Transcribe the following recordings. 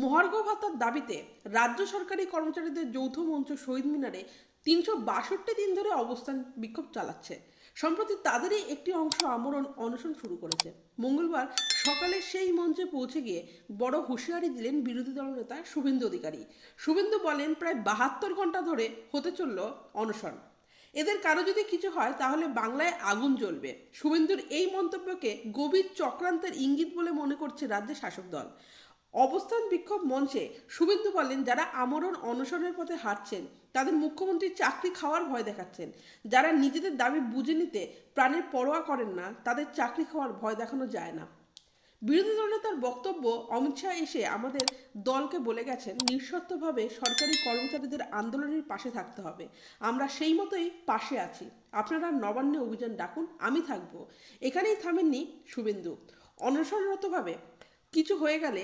মহার্ঘ ভাতার দাবিতে রাজ্য সরকারি কর্মচারীদের যৌথ মঞ্চ শহীদ মিনারে তিনশো বাষট্টি দিন ধরে অবস্থান বিক্ষোভ চালাচ্ছে। সম্প্রতি তাদেরই একটি অংশ আমরণ অনশন শুরু করেছে। মঙ্গলবার সকালে সেই মঞ্চে পৌঁছে গিয়ে বড় হুঁশিয়ারি দিলেন বিরোধী দল নেতা শুভেন্দু অধিকারী। শুভেন্দু বলেন, প্রায় বাহাত্তর ঘণ্টা ধরে হতে চলল অনশন। এদের কারও যদি কিছু হয়, তাহলে বাংলায় আগুন জ্বলবে। শুভেন্দুর এই মন্তব্যকে গভীর চক্রান্তের ইঙ্গিত বলে মনে করছে রাজ্যের শাসক দল। অবস্থান বিক্ষোভ মঞ্চে শুভেন্দু বলেন, যারা আমরণ অনশনের পথে হাঁটছেন, তাদের মুখ্যমন্ত্রীর চাকরি খাওয়ার ভয় দেখাচ্ছেন। যারা নিজেদের দাবি বুঝে নিতে প্রাণের পরোয়া করেন না, তাদের চাকরি খাওয়ার ভয় দেখানো যায় না। বিরোধী দলনেতার বক্তব্য, অমিত শাহ এসে আমাদের দলকে বলে গেছেন, নিঃশর্তভাবে সরকারি কর্মচারীদের আন্দোলনের পাশে থাকতে হবে। আমরা সেই মতোই পাশে আছি। আপনারা নবান্নে অভিযান ডাকুন, আমি থাকব। এখানেই থামেননি শুভেন্দু। অনশনরতভাবে কিছু হয়ে গেলে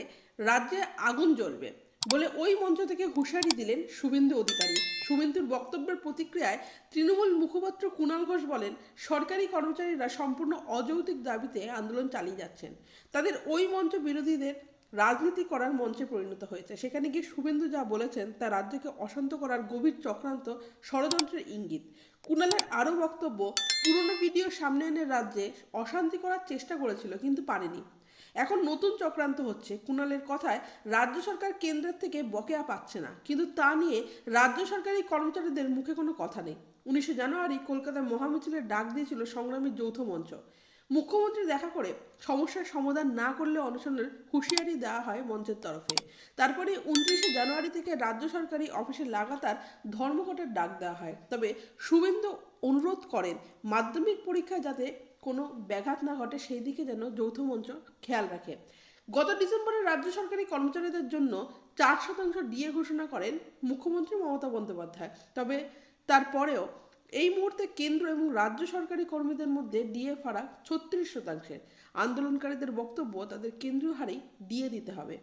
রাজ্যে আগুন জ্বলবে বলে ওই মঞ্চ থেকে হুঁশিয়ারি দিলেন শুভেন্দু অধিকারী। শুভেন্দুর বক্তব্যের প্রতিক্রিয়ায় তৃণমূল মুখপাত্র কুণাল ঘোষ বলেন, সরকারি কর্মচারীরা সম্পূর্ণ অযৌক্তিক দাবিতে আন্দোলন চালিয়ে যাচ্ছেন। তাদের ওই মঞ্চ বিরোধীদের রাজনীতি করার মঞ্চে পরিণত হয়েছে। সেখানে গিয়ে শুভেন্দু যা বলেছেন, তা রাজ্যকে অশান্ত করার গভীর চক্রান্ত ষড়যন্ত্রের ইঙ্গিত। কুণালের আরও বক্তব্য, পুরনো ভিডিও সামনে এনে রাজ্যে অশান্তি করার চেষ্টা করেছিল, কিন্তু পারেনি। এখন নতুন চক্রান্ত হচ্ছে। কুণালের কথায়, রাজ্য সরকার কেন্দ্রের থেকে বকেয়া পাচ্ছে না। কিন্তু তা নিয়ে রাজ্য সরকারি কর্মচারীদের মুখে কোনো কথা নেই। উনিশে জানুয়ারি কলকাতায় মহামিছিলের ডাক দিয়েছিল সংগ্রামী যৌথ মঞ্চ। মুখ্যমন্ত্রী দেখা করে সমস্যার সমাধান না করলে অনশনের হুঁশিয়ারি দেওয়া হয় মঞ্চের তরফে। তারপরে উনত্রিশে জানুয়ারি থেকে রাজ্য সরকারি অফিসে লাগাতার ধর্মঘটের ডাক দেওয়া হয়। তবে শুভেন্দু অনুরোধ করেন মাধ্যমিক পরীক্ষায় যাতে কোনো ব্যাঘাত না ঘটে, সেই দিকে যেন যৌথ মঞ্চ খেয়াল রাখে। গত ডিসেম্বরে রাজ্য সরকারি কর্মচারীদের জন্য চার শতাংশ ডিএ ঘোষণা করেন মুখ্যমন্ত্রী মমতা বন্দ্যোপাধ্যায়। তবে তারপরেও এই মুহূর্তে কেন্দ্র এবং রাজ্য সরকারি কর্মীদের মধ্যে ডিএ ফারাক ছত্রিশ শতাংশের। আন্দোলনকারীদের বক্তব্য তাদের কেন্দ্রীয় হারেই দিয়ে দিতে হবে।